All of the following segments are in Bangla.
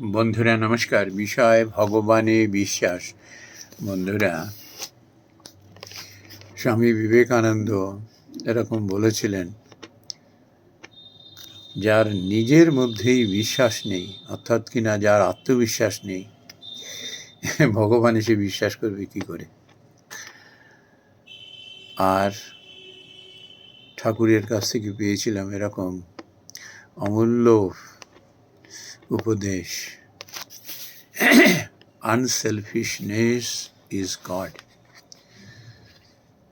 বন্ধুরা, নমস্কার। বিষয় ভগবানে বিশ্বাস। বন্ধুরা, স্বামী বিবেকানন্দ এরকম বলেছিলেন, যার নিজের মধ্যেই বিশ্বাস নেই, অর্থাৎ কিনা যার আত্মবিশ্বাস নেই, ভগবান এসে বিশ্বাস করবে কি করে? আর ঠাকুরের কাছ থেকে পেয়েছিলাম এরকম অমূল্য উপদেশ। আনসেলফিশনেস ইজ গড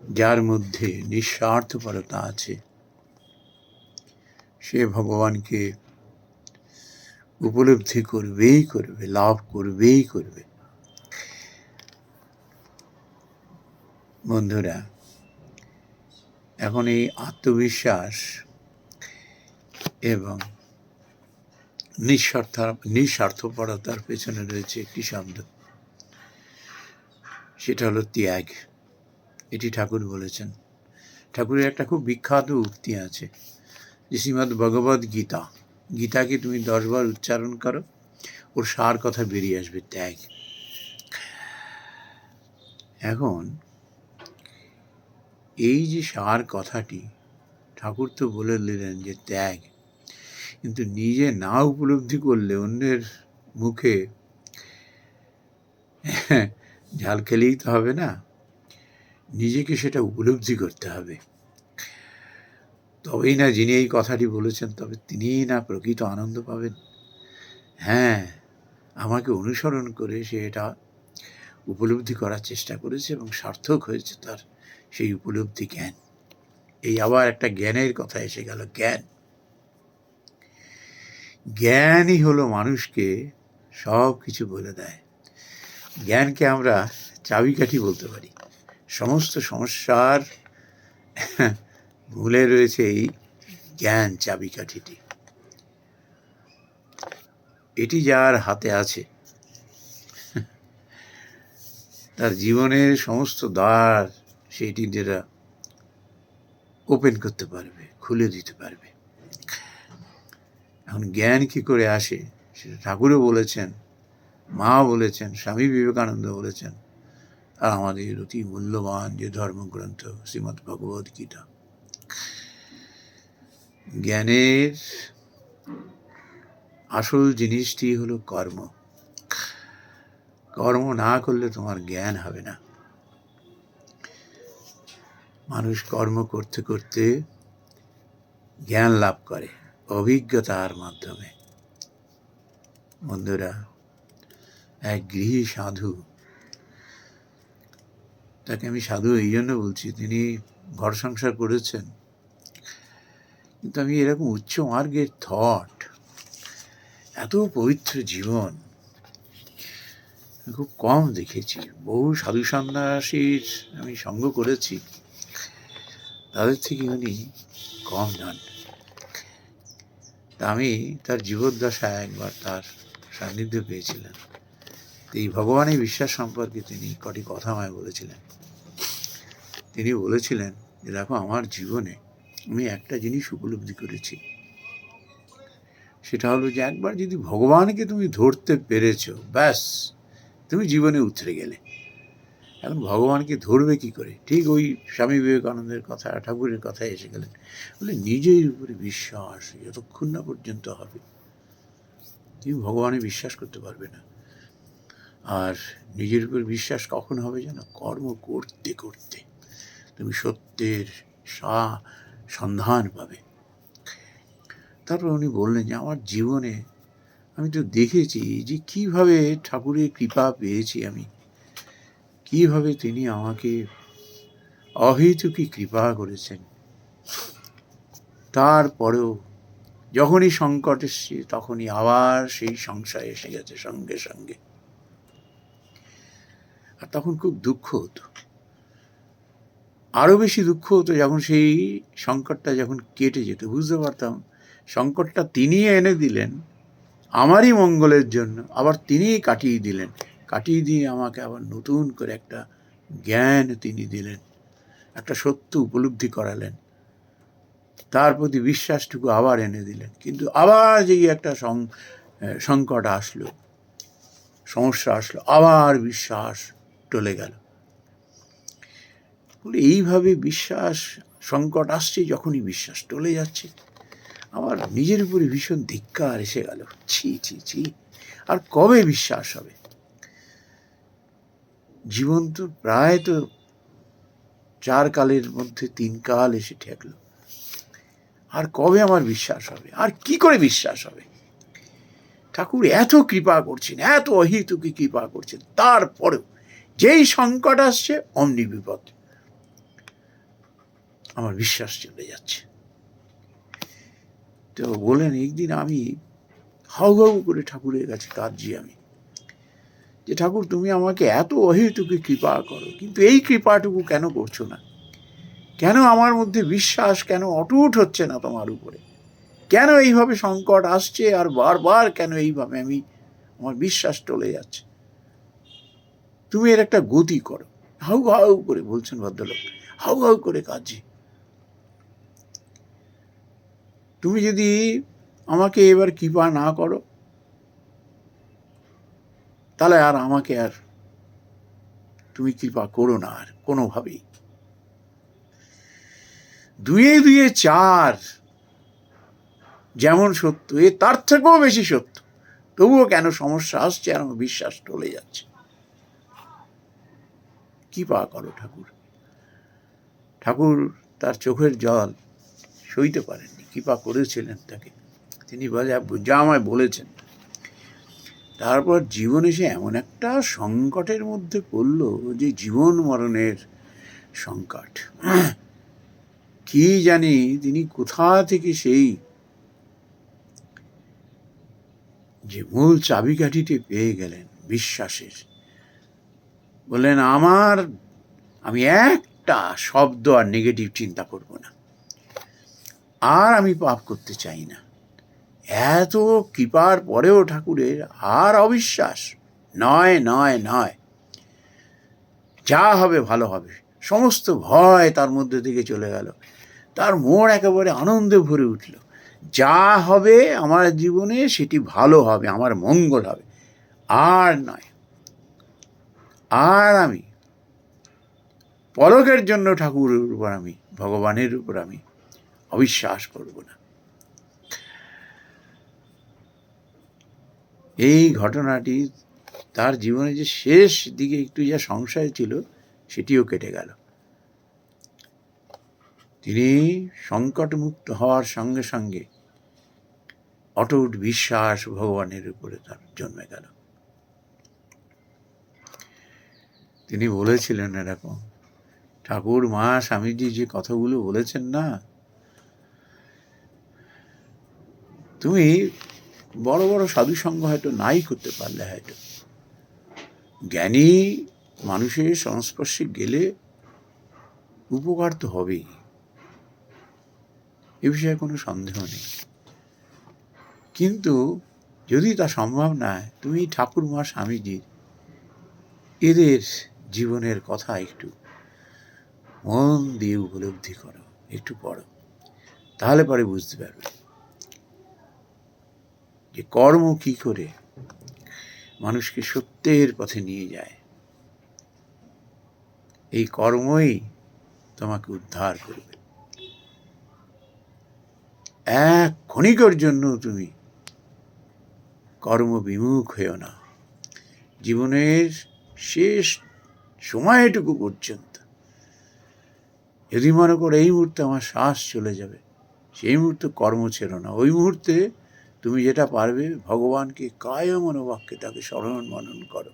যার মধ্যে নিঃস্বার্থপরতা আছে। সে ভগবানকে উপলব্ধি করবেই করবে, লাভ করবেই করবে। বন্ধুরা, এখন এই আত্মবিশ্বাস এবং নিঃস্বার্থ, নিঃস্বার্থপরতার পেছনে রয়েছে একটি শব্দ। সেটা হলো ত্যাগ। এটি ঠাকুর বলেছেন। ঠাকুরের একটা খুব বিখ্যাত উক্তি আছে যে শ্রীমদ ভগবদ গীতা, গীতাকে তুমি দশবার উচ্চারণ করো, ওর সার কথা বেরিয়ে আসবে, ত্যাগ। এখন এই যে সার কথাটি, ঠাকুর তো বলে দিলেন যে ত্যাগ কিন্তু নিজে না উপলব্ধি করলে অন্যের মুখে ঝাল খেলেই তো হবে না। নিজেকে সেটা উপলব্ধি করতে হবে। তবেই না যিনি এই কথাটি বলেছেন, তবে তিনিই না প্রকৃত আনন্দ পাবেন। হ্যাঁ আমাকে অনুসরণ করে সে এটা উপলব্ধি করার চেষ্টা করেছে এবং সার্থক হয়েছে তার সেই উপলব্ধি জ্ঞান। এই আবার একটা জ্ঞানের কথা এসে গেল, জ্ঞান। জ্ঞানই হলো মানুষকে সব কিছু বলে দেয়। জ্ঞানকে আমরা চাবিকাঠি বলতে পারি। সমস্ত সমস্যার ভুলে রয়েছে এই জ্ঞান চাবিকাঠিটি। এটি যার হাতে আছে। তার জীবনের সমস্ত দ্বার সেটি যেটা ওপেন করতে পারবে, খুলে দিতে পারবে। এখন জ্ঞান কি করে আসে? সেটা ঠাকুরও বলেছেন মা বলেছেন, স্বামী বিবেকানন্দ বলেছেন। আর আমাদের অতি মূল্যবান যে ধর্মগ্রন্থ শ্রীমৎ ভগবত গীতা। জ্ঞানের আসল জিনিসটি হলো কর্ম। কর্ম না করলে তোমার জ্ঞান হবে না। মানুষ কর্ম করতে করতে জ্ঞান লাভ করে। অভিজ্ঞতার মাধ্যমে। বন্ধুরা, এক গৃহী সাধু, তাকে আমি সাধু এই জন্য বলছি, তিনি ঘর সংসার করেছেন, কিন্তু আমি এরকম উচ্চ মার্গের থট এত পবিত্র জীবন খুব কম দেখেছি। বহু সাধু সন্ন্যাসীর আমি সঙ্গ করেছি, তাদের থেকে উনি কম নন আমি তার জীবদ্দশায় একবার তার সান্নিধ্য পেয়েছিলাম। এই ভগবানের বিশ্বাস সম্পর্কে তিনি কটি কথা আমায় বলেছিলেন। তিনি বলেছিলেন যে, দেখো, আমার জীবনে আমি একটা জিনিস উপলব্ধি করেছি। সেটা হলো যে, একবার যদি ভগবানকে তুমি ধরতে পেরেছ, ব্যাস, তুমি জীবনে উতরে গেলে। এখন ভগবানকে ধরবে কি করে? ঠিক ওই স্বামী বিবেকানন্দের কথা, ঠাকুরের কথা এসে গেলেন। বলে, নিজের উপরে বিশ্বাস, যতক্ষণ না পর্যন্ত হবে তুমি ভগবানে বিশ্বাস করতে পারবে না। আর নিজের উপর বিশ্বাস কখন হবে যেন? কর্ম করতে করতে। তুমি সত্যের সা, সন্ধান পাবে। তারপর উনি বললেন যে, আমার জীবনে আমি তো দেখেছি যে কীভাবে ঠাকুরের কৃপা পেয়েছি আমি। কীভাবে তিনি আমাকে অহেতুকি কৃপা করেছেন? তারপরেও যখনই সংকট এসছে, তখনই আবার সেই সংশয় এসে গেছে সঙ্গে সঙ্গে। আর তখন খুব দুঃখ হতো। আরও বেশি দুঃখ হতো যখন সেই সংকটটা যখন কেটে যেত। বুঝতে পারতাম, সংকটটা তিনি এনে দিলেন, আমারই মঙ্গলের জন্য, আবার তিনিই কাটিয়ে দিলেন। কাটিয়ে দিয়ে আমাকে আবার নতুন করে একটা জ্ঞান তিনি দিলেন, একটা সত্য উপলব্ধি করালেন। তার প্রতি বিশ্বাসটুকু আবার এনে দিলেন। কিন্তু আবার যেই একটা সংকট আসলো, সমস্যা আসলো, আবার বিশ্বাস টলে গেল। এইভাবে বিশ্বাস, সংকট আসছে যখনই বিশ্বাস টলে যাচ্ছে। আমার নিজের উপরে ভীষণ ধিক্কার এসে গেল। ছি ছি ছি, আর কবে বিশ্বাস হবে? জীবন তো প্রায় তো চার কালের মধ্যে তিন কাল এসে ঠেকলো। আর কবে আমার বিশ্বাস হবে? আর কি করে বিশ্বাস হবে? ঠাকুর এত কৃপা করছেন, এত অহিতুকি কৃপা করছেন, তারপরেও যেই সংকট আসছে, অমনি বিপদ। আমার বিশ্বাস চলে যাচ্ছে। তো বলেন একদিন আমি হাউ হাউ করে ঠাকুরের কাছে কাঁদছি আমি। যে ঠাকুর, তুমি আমাকে এত অহেতুকি কৃপা করো, কিন্তু এই কৃপাটুকু কেন করছ না? কেন আমার মধ্যে বিশ্বাস কেন অটুট হচ্ছে না তোমার উপরে? কেন এইভাবে সংকট আসছে আর বারবার কেন এইভাবে আমি, আমার বিশ্বাস টলে যাচ্ছে? তুমি এর একটা গতি করো। হাউ হাউ করে বলছেন ভদ্রলোক, হাউ হাউ করে কাঁদছি। তুমি যদি আমাকে এবার কৃপা না করো তাহলে আর আমাকে আর তুমি কৃপা করো না আর কোনোভাবেই। দুয়ে দুয়ে চার, যেমন সত্য, এ তার থেকেও বেশি সত্য। তবুও কেন সমস্যা আসছে আর আমার বিশ্বাস টলে যাচ্ছে? কৃপা করো ঠাকুর। ঠাকুর তার চোখের জল সইতে পারেননি, কৃপা করেছিলেন তাকে। তিনি বলে যা আমায় বলেছেন। তারপর জীবন এসে এমন একটা সংকটের মধ্যে পড়ল যে জীবন মরণের সংকট। কি জানি তিনি কোথা থেকে সেই যে মূল চাবিকাঠিটি পেয়ে গেলেন বিশ্বাসের। বললেন, আমার, আমি একটা শব্দ আর নেগেটিভ চিন্তা করব না। আর আমি পাপ করতে চাই না। এত কৃপার পরেও ঠাকুরের আর অবিশ্বাস। নয় নয় নয়। যা হবে, ভালো হবে। সমস্ত ভয় তার মধ্যে থেকে চলে গেল। তার মন একেবারে আনন্দে ভরে উঠল। যা হবে আমার জীবনে, সেটি ভালো হবে, আমার মঙ্গল হবে। আর নয়। আর আমি পরকের জন্য ঠাকুরের উপর আমি, ভগবানের উপর আমি অবিশ্বাস করব না। এই ঘটনাটি তার জীবনে যে শেষ দিকে একটু যা সংশয় ছিল, সেটিও কেটে গেল। তিনি সংকটমুক্ত হওয়ার সঙ্গে সঙ্গে অটুট বিশ্বাস ভগবানের উপরে তার জন্মে গেল। তিনি বলেছিলেন এরকম, ঠাকুর, মা, স্বামীজি যে কথাগুলো বলেছেন না, তুমি বড় বড় সাধু সঙ্গ হয়তো নাই করতে পারলে হয়তো। জ্ঞানী মানুষের সংস্পর্শে গেলে উপকার তো হবেই। এ বিষয়ে কোনো সন্দেহ নেই। কিন্তু যদি তা সম্ভব না তুমি ঠাকুর মা স্বামীজির এদের জীবনের কথা একটু মন দিয়ে উপলব্ধি করো, একটু পড়ো, তাহলে পরে বুঝতে পারবে। যে কর্ম কি করে মানুষকে সত্যের পথে নিয়ে যায়, এই কর্মই তোমাকে উদ্ধার করবে। এক ক্ষণিকর জন্য তুমি কর্মবিমুখ হয়েও না। জীবনের শেষ সময়টুকু পর্যন্ত। যদি মনে করো এই মুহূর্তে আমার শ্বাস চলে যাবে, সেই মুহূর্তে কর্ম ছিল না। ওই মুহূর্তে তুমি যেটা পারবে, ভগবানকে কায় মনোবাক্যে তাকে স্মরণ মনন করো।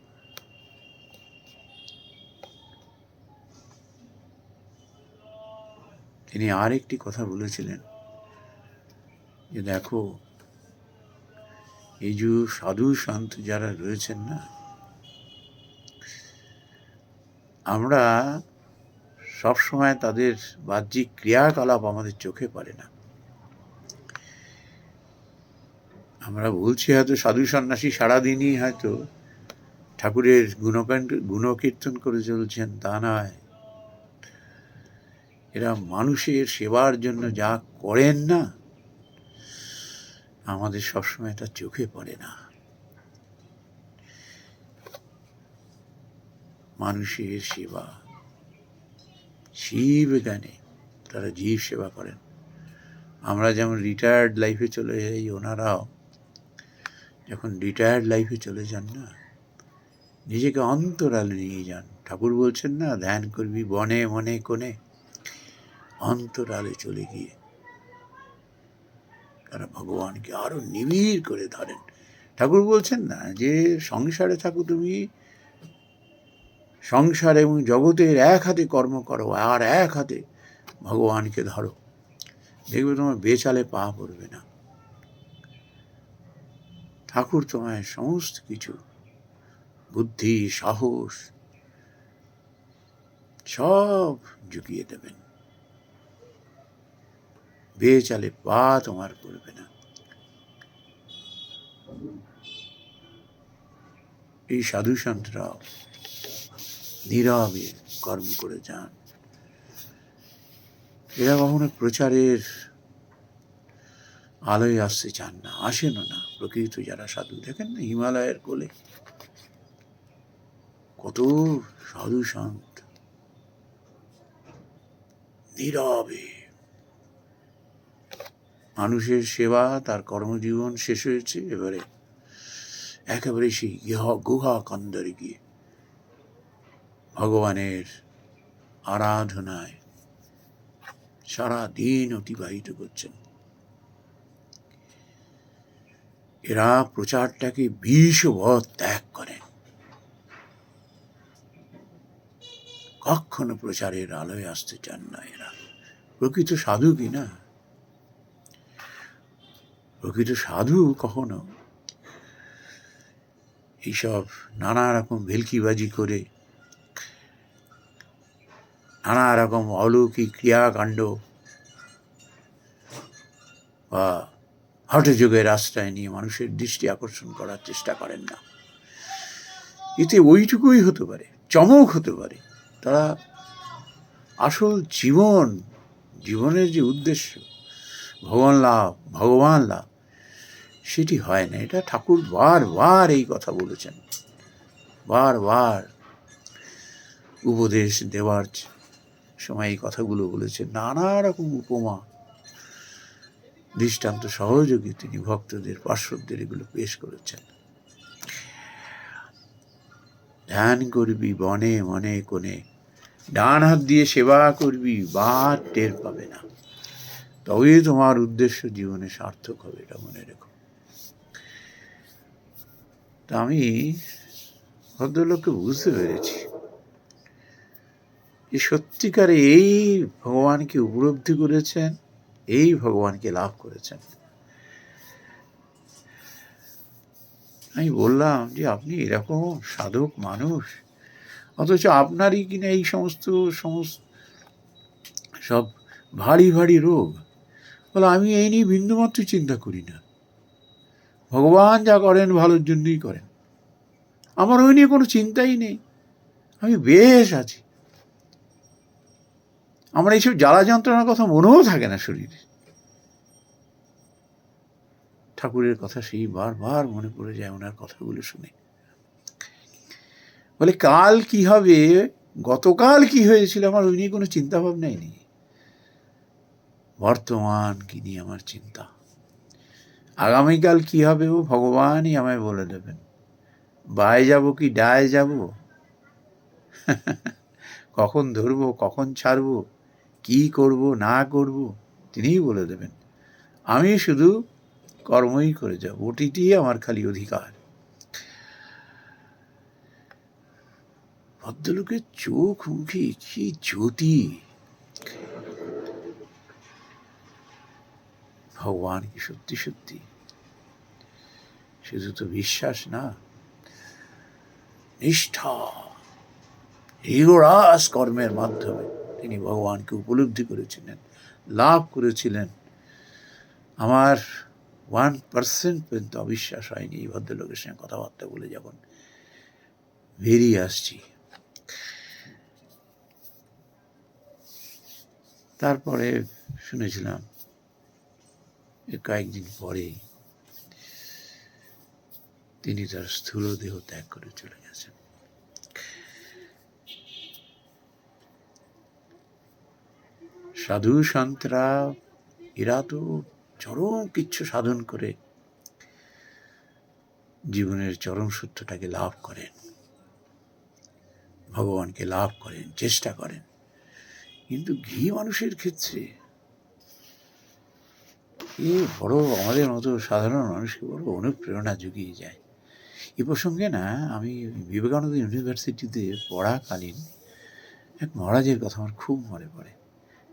তিনি আর একটি কথা বলেছিলেন যে, দেখো, এই যে সাধু সন্ত যারা রয়েছেন না, আমরা সবসময় তাদের বাহ্যিক ক্রিয়াকলাপ আমাদের চোখে পড়ে না। আমরা বলছি হয়তো সাধু সন্ন্যাসী সারাদিনই হয়তো ঠাকুরের গুণকান গুণকীর্তন করে চলছেন, তা নয়। এরা মানুষের সেবার জন্য যা করেন না, আমাদের সবসময় এটা চোখে পড়ে না। মানুষের সেবা, শিব জ্ঞানে তারা জীব সেবা করেন। আমরা যেমন রিটায়ার্ড লাইফে চলে যাই, ওনারাও যখন রিটায়ার্ড লাইফে চলে যান না, নিজেকে অন্তরালে নিয়ে যান। ঠাকুর বলছেন না, ধ্যান করবি বনে, মনে, কোণে। অন্তরালে চলে গিয়ে তারা ভগবানকে আরও নিবিড় করে ধরেন। ঠাকুর বলছেন না যে, সংসারে থাকো তুমি, সংসার এবং জগতের এক হাতে কর্ম করো আর এক হাতে ভগবানকে ধরো। দেখবে তোমার বেচালে পা পড়বে না। ঠাকুর তোমায় সমস্ত কিছু, বুদ্ধি, সাহস, সব জুগিয়ে দেবেন। বেচালে পা তোমার করবে না। এই সাধু সন্তরা নীরবে কর্ম করে যান। এরা কখনো প্রচারের আলোয় আসতে চান না আসেনও না। প্রকৃত যারা সাধু, দেখেন না হিমালয়ের কোলে। কত সাধু সন্ত। নীরবে। মানুষের সেবা, তার কর্মজীবন শেষ হয়েছে। এবারে একেবারে সেই গুহা গুহা কন্দরে গিয়ে ভগবানের আরাধনায় সারা দিন অতিবাহিত করছেন। এরা প্রচারটাকে বিষবৎ ত্যাগ করেন। কখনো প্রচারের আলোয় আসতে চান না এরা। প্রকৃত সাধু কি না? প্রকৃত সাধু কখনো? এইসব নানা রকম ভেলকিবাজি করে, নানা রকম অলৌকিক ক্রিয়াকাণ্ড বা হঠযোগের আশ্রয় নিয়ে মানুষের দৃষ্টি আকর্ষণ করার চেষ্টা করেন না। এতে ওইটুকুই হতে পারে, চমক হতে পারে। তারা আসল জীবন, জীবনের যে উদ্দেশ্য, ভগবান লাভ ভগবান লাভ, সেটি হয় না। এটা ঠাকুর বারবার এই কথা বলেছেন। বারবার উপদেশ দেওয়ার সময় এই কথাগুলো বলেছেন। নানা রকম উপমা দৃষ্টান্ত সহযোগী তিনি ভক্তদের, পার্শ্বদের এগুলো পেশ করেছেন। ধ্যান করবি বনে মনে কোণে, ডান হাত দিয়ে সেবা করবি বা টের পাবে না। তবেই তোমার উদ্দেশ্য জীবনে সার্থক হবে এটা মনে রেখো। তা আমি ভদ্রলোককে বুঝতে পেরেছি যে সত্যিকারে এই ভগবানকে উপলব্ধি করেছেন এই ভগবানকে লাভ করেছেন। আমি বললাম যে, আপনি এরকম সাধক মানুষ। অথচ আপনারই কিনা এই সমস্ত সমস্ত, সব ভারী ভারী রোগ? বলে, আমি এই নিয়ে বিন্দুমাত্র চিন্তা করি না। ভগবান যা করেন, ভালোর জন্যই করেন। আমার ওই নিয়ে কোনো চিন্তাই নেই। আমি বেশ আছি। আমার এইসব জ্বালা যন্ত্রণার কথা মনেও থাকে না শরীরে। ঠাকুরের কথা সেই বারবার মনে পড়ে যায় ওনার কথাগুলো শুনে। বলে, কাল কি হবে? গতকাল কি হয়েছিল? আমার ওই নিয়ে কোনো চিন্তা ভাবনাই নেই। বর্তমান কি নিয়ে আমার চিন্তা? আগামীকাল কি হবে ও ভগবানই আমায় বলে দেবেন। বায় যাব কি ডায় যাব? কখন ধরবো, কখন ছাড়বো? কি করব, না করব, তিনিই বলে দেবেন। আমি শুধু কর্মই করে যাব, ওটিটি আমার খালি অধিকার। ভদ্রলোকের চোখ মুখে কি জ্যোতি। ভগবান কি সত্যি সত্যি? শুধু তো বিশ্বাস না, নিষ্ঠা রিগোরাস কর্মের মাধ্যমে। তিনি ভগবানকে উপলব্ধি করেছিলেন, লাভ করেছিলেন। আমার ওয়ান পার্সেন্ট পর্যন্ত অবিশ্বাস হয়নি এই ভদ্রলোকের সঙ্গে কথাবার্তা বলে যখন বেরিয়ে আসছি। তারপরে শুনেছিলাম কয়েকদিন পরেই তিনি তার স্থূল দেহ ত্যাগ করে চলে গেছেন। সাধু সন্তরা, এরা তো চরম কিচ্ছু সাধন করে। জীবনের চরম সত্যটাকে লাভ করেন। ভগবানকে লাভ করেন, চেষ্টা করেন। কিন্তু ঘি মানুষের ক্ষেত্রে এ বড় আমাদের মতো সাধারণ মানুষকে বড় অনুপ্রেরণা জুগিয়ে যায়। এ প্রসঙ্গে না, আমি বিবেকানন্দ ইউনিভার্সিটিতে পড়াকালীন এক মহারাজের কথা আমার খুব মনে পড়ে।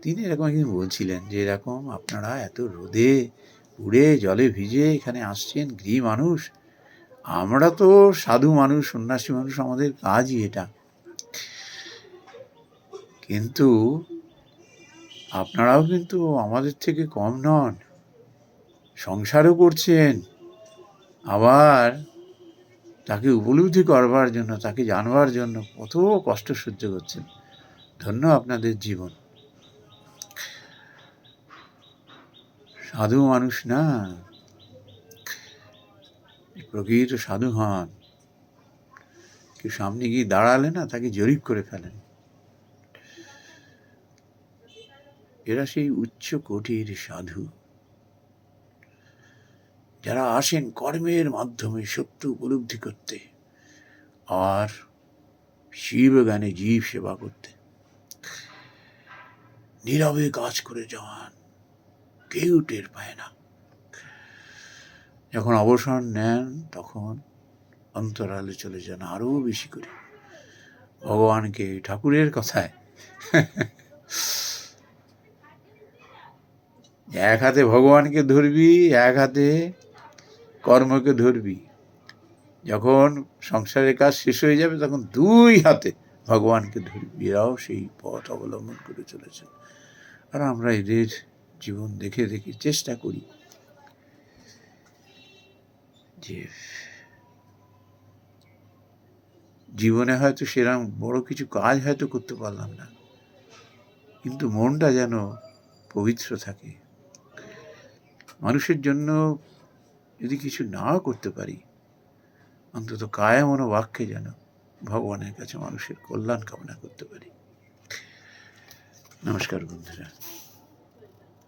তিনি এরকম একদিন বলছিলেন যে, এরকম আপনারা এত রোদে উড়ে জলে ভিজে এখানে আসছেন, গৃহ মানুষ? আমরা তো সাধু মানুষ, সন্ন্যাসী মানুষ, আমাদের কাজই এটা। কিন্তু আপনারাও কিন্তু আমাদের থেকে কম নন। সংসারও করছেন। আবার তাকে উপলব্ধি করবার জন্য, তাকে জানবার জন্য কত কষ্ট সহ্য করছেন। ধন্য আপনাদের জীবন। সাধু মানুষ না। প্রকৃত সাধু হন। কেউ সামনে গিয়ে দাঁড়ালে না, তাকে জরিপ করে ফেলেন। এরা সেই উচ্চ কোটির সাধু। যারা আসেন কর্মের মাধ্যমে সত্য উপলব্ধি করতে আর শিব জ্ঞানে জীব সেবা করতে। নীরবে কাজ করে যাওয়ান। কেউ টের পায় না। যখন অবসর নেন, তখন অন্তরালে চলে যান আরও বেশি করে। ভগবানকে ঠাকুরের কথায় এক হাতে ভগবানকে ধরবি, এক হাতে কর্মকে ধরবি। যখন সংসারের কাজ শেষ হয়ে যাবে, তখন দুই হাতে ভগবানকে ধরবি। এরাও সেই পথ অবলম্বন করে চলেছেন। আর আমরা এদের জীবন দেখে দেখে চেষ্টা করি যে জীবনে হয়তো সেরকম বড় কিছু কাজ হয়তো করতে পারলাম না, কিন্তু মনটা যেন পবিত্র থাকে। মানুষের জন্য যদি কিছু না করতে পারি, অন্তত কায় মনো বাক্যে যেন ভগবানের কাছে মানুষের কল্যাণ কামনা করতে পারি। নমস্কার বন্ধুরা।